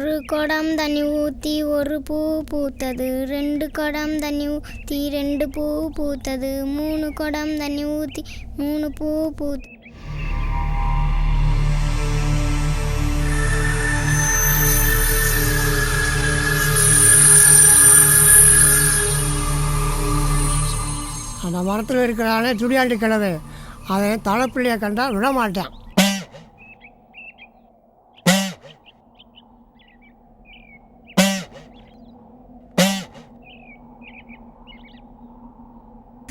ஒரு குடம் தண்ணி ஊற்றி ஒரு பூ பூத்தது. ரெண்டு குடம் தண்ணி ஊற்றி ரெண்டு பூ பூத்தது. மூணு குடம் தண்ணி ஊற்றி மூணு பூ பூத் அந்த மரத்தில் இருக்கிறானே துடியாண்டி கிழவு. அவன் தலைப்பிள்ளையை கண்டால் விட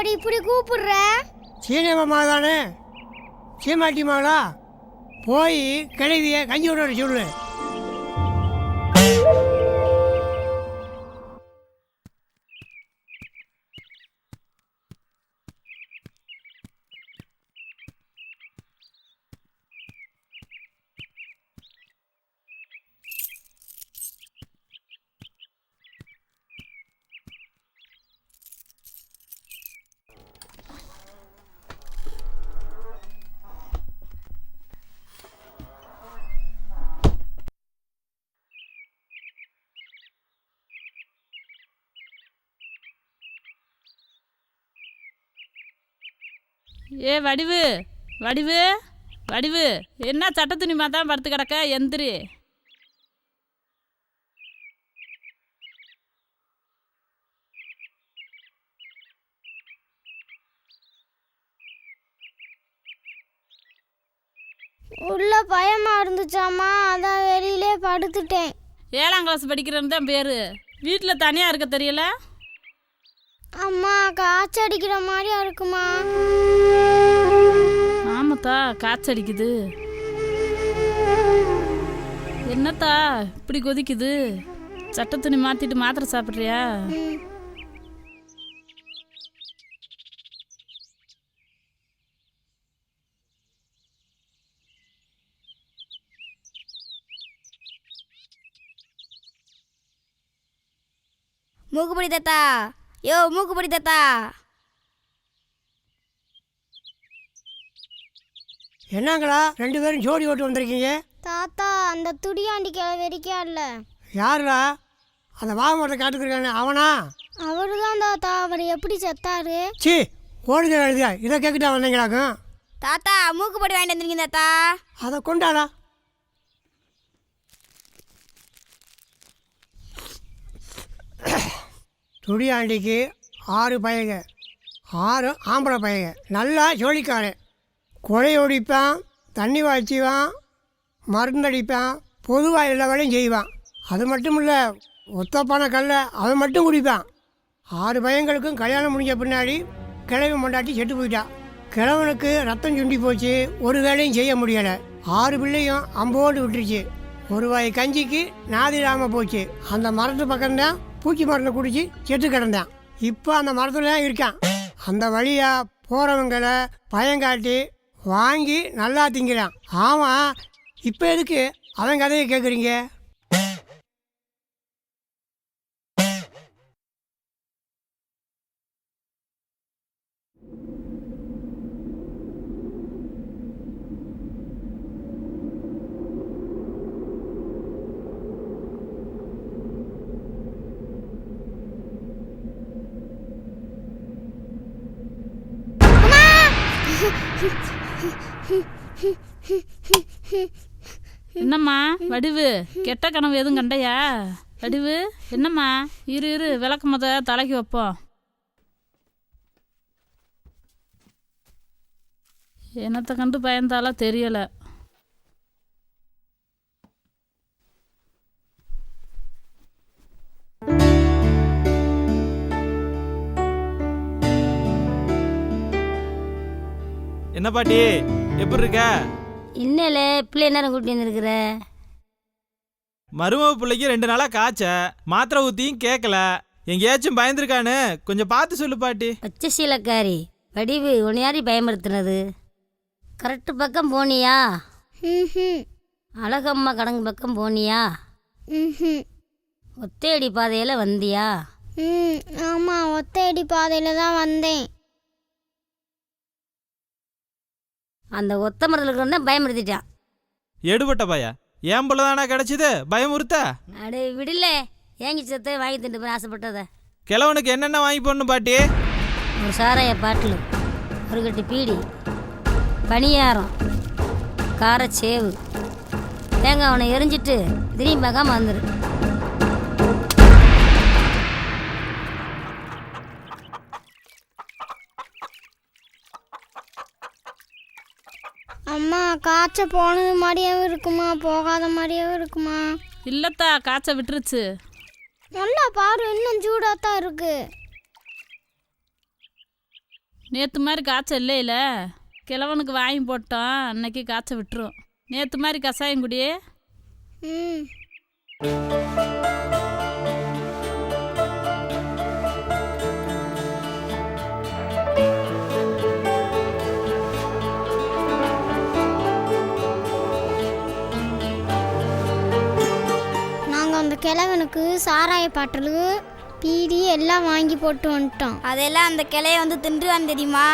என்னையா இப்படி கூப்பிடுற? சீனிய மாமா தானே? சீமாட்டி மகளா போய் கிழவிய கஞ்சி விட சொல்லு. ஏ வடிவு வடிவு வடிவு. என்ன சட்ட துணிமா தான் படுத்து கிடக்க? எந்திரி. உள்ள பயமா இருந்துச்சாமா அதான் வெளியிலே படுத்துட்டேன். ஏழாம் கிளாஸ் படிக்கிறேன்னு தான் பேர். வீட்டில் தனியாக இருக்க தெரியல? அம்மா காய்ச்சல் அடிக்கிற மாதிரியா இருக்குமா? ஆமாத்தா காய்ச்சடிக்குது என்னத்தா இப்படி கொதிக்குது? சட்ட துணி மாற்றிட்டு மாத்திரை சாப்பிட்றியா? மூக்குப்படி மூக்குப்பொடி தாத்தா. யோ மூக்குப்பொடி தாத்தா. என்னங்களா ரெண்டு பேரும் ஜோடி ஓட்டு வந்திருக்கீங்க? தாத்தா அந்த துடியாண்டி கிளவெறிக்கா இல்ல யாருடா? அந்த வாமரத்தை காட்டுக்கிறானே அவனா? அவரு தான் தாத்தா அவர் எப்படி செத்தாரு? சி ஓடுத எழுதியா? இதை கேட்கிட்டா வந்தீங்களாக்கும்? தாத்தா மூக்குப்பொடி வாங்கிட்டு வந்திருக்கீங்க தாத்தா. அதை கொண்டாடா. துடியாண்டிக்கு ஆறு பையங்க. ஆறு ஆம்பளை பையங்க. நல்லா ஜோலிக்காரன் கொலை ஒழிப்பான் தண்ணி வாய்ச்சிவான் மருந்தடிப்பான் பொதுவாக எல்லா வேலையும் செய்வான். அது மட்டும் இல்லை ஒத்தப்பான கல்ல அவன் மட்டும் குடிப்பான். ஆறு பையங்களுக்கும் கல்யாணம் முடிஞ்ச பின்னாடி கிழவி மண்டாட்டி செட்டு போயிட்டான் கிழவனுக்கு ரத்தம் சுண்டி போச்சு ஒரு வேலையும் செய்ய முடியலை. ஆறு பிள்ளையும் அம்போடு விட்டுருச்சு. ஒரு வாய் கஞ்சிக்கு நாதிடாமல் போச்சு. அந்த மரத்து பக்கம்தான் பூச்சி மரத்தை குடிச்சு செத்து கிடந்தான். இப்போ அந்த மரத்துல தான் இருக்கான். அந்த வழியாக போகிறவங்களை பயங்காட்டி வாங்கி நல்லா திங்கிறான். ஆமாம் இப்போ எதுக்கு? அவன் கதையை கேட்குறீங்க என்னம்மா வடிவு? கெட்ட கனவு எதுவும் கண்டையா? வடிவு என்னம்மா? இரு இரு விளக்கு முத தலைக்கு வைப்போம். என்னத்தை கண்டு பயந்தாலாம் தெரியலை. என்ன பாட்டி? எப்படி இருக்க? இன்னல பிள்ளை நேரம் கூட்டி வந்துருக்குற? மருமக பிள்ளைக்கு ரெண்டு நாளாக காய்ச்ச. மாத்திரை ஊற்றியும் கேட்கல எங்கேயாச்சும் பயந்துருக்கான்னு கொஞ்சம் பார்த்து சொல்லு பாட்டி. பச்சை சீலக்காரி வடிவு உன்னை யாரி பயமுறுத்துனது. கரெக்டு பக்கம் போனியா? ம் அழகம்மா கடங்கு பக்கம் போனியா? ம் ஒத்தையடி பாதையில் வந்தியா? ம் ஆமாம் ஒத்தையடி பாதையில் தான் வந்தேன். அந்த ஒத்த மரத்தில் இருந்தால் பயமுறுத்திட்டான். எடுபட்ட பையா. ஏன் பிள்ளை தானே கிடச்சிது? பயமுறுத்த? அடே விடல. ஏங்கி சத்தை வாங்கி திண்டு போய் ஆசைப்பட்டத. கிழவனுக்கு என்னென்ன வாங்கி போடணும் பாட்டி? ஒரு சாராய பாட்டில் ஒரு கட்டு பீடி பணியாரம் காரச்சேவு. தேங்காய் அவனை எரிஞ்சிட்டு திரும்பி பார்க்காம வந்துரு. அம்மா காய்ச்ச போனது மாதிரியாவும் இருக்குமா? போகாத மாதிரியாவும் இருக்குமா? இல்லத்தா காய்ச்ச விட்டுருச்சு. நல்லா பாரு இன்னும் சூடாக தான் இருக்கு. நேற்று மாதிரி காய்ச்சல் இல்லையில? கிழவனுக்கு வாங்கி போட்டோம் அன்னைக்கு காய்ச்ச விட்டுரும். நேற்று மாதிரி கஷாயம் குடி ம். கிழவனுக்கு சாராய பாட்டலு பீடி எல்லாம் வாங்கி போட்டு வந்துட்டோம் அதெல்லாம் அந்த கிளைய வந்து தின்றுவான்னு தெரியுமா?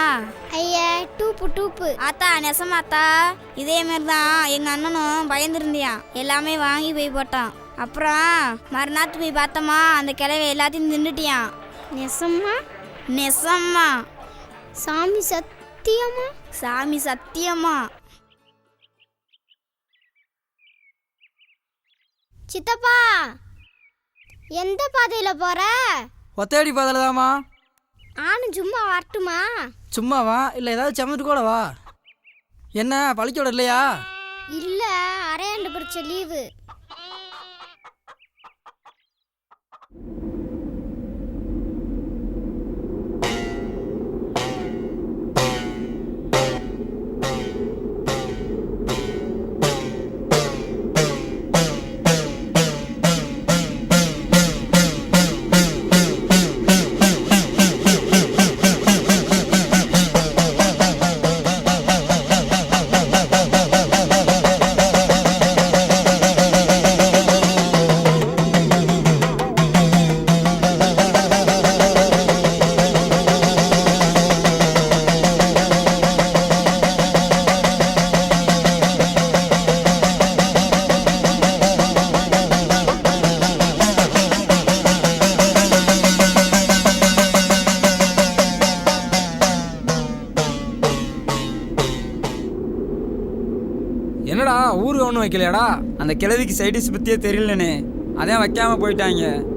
ஐயா டூப்பு டூப்பு. ஆத்தா நெசமாத்தா இதே மாதிரி தான் எங்க அண்ணனும் பயந்துருந்தியான் எல்லாமே வாங்கி போய் போட்டான். அப்புறம் மறுநாத்து போய் பார்த்தோமா அந்த கிளைவை எல்லாத்தையும் தின்னுட்டியான் நெசமா நெசம்மா. சாமி சத்தியமா? சாமி சத்தியமா. சித்தப்பா! எந்த பாதையில் போற? ஒத்தையடி பாதையில் தாம்மா ஆணும் சும்மா வரட்டுமா? சும்மாவா? இல்லை ஏதாவது சமந்துட்டு கூட வா. என்ன பழிச்சோட இல்லையா இல்லை அரையாண்டு பிடிச்ச லீவு வைக்கலையாடா? அந்த கிழவிக்கு சைடிஸ் பற்றியே தெரியலனே. அதான் வைக்காம போயிட்டாங்க.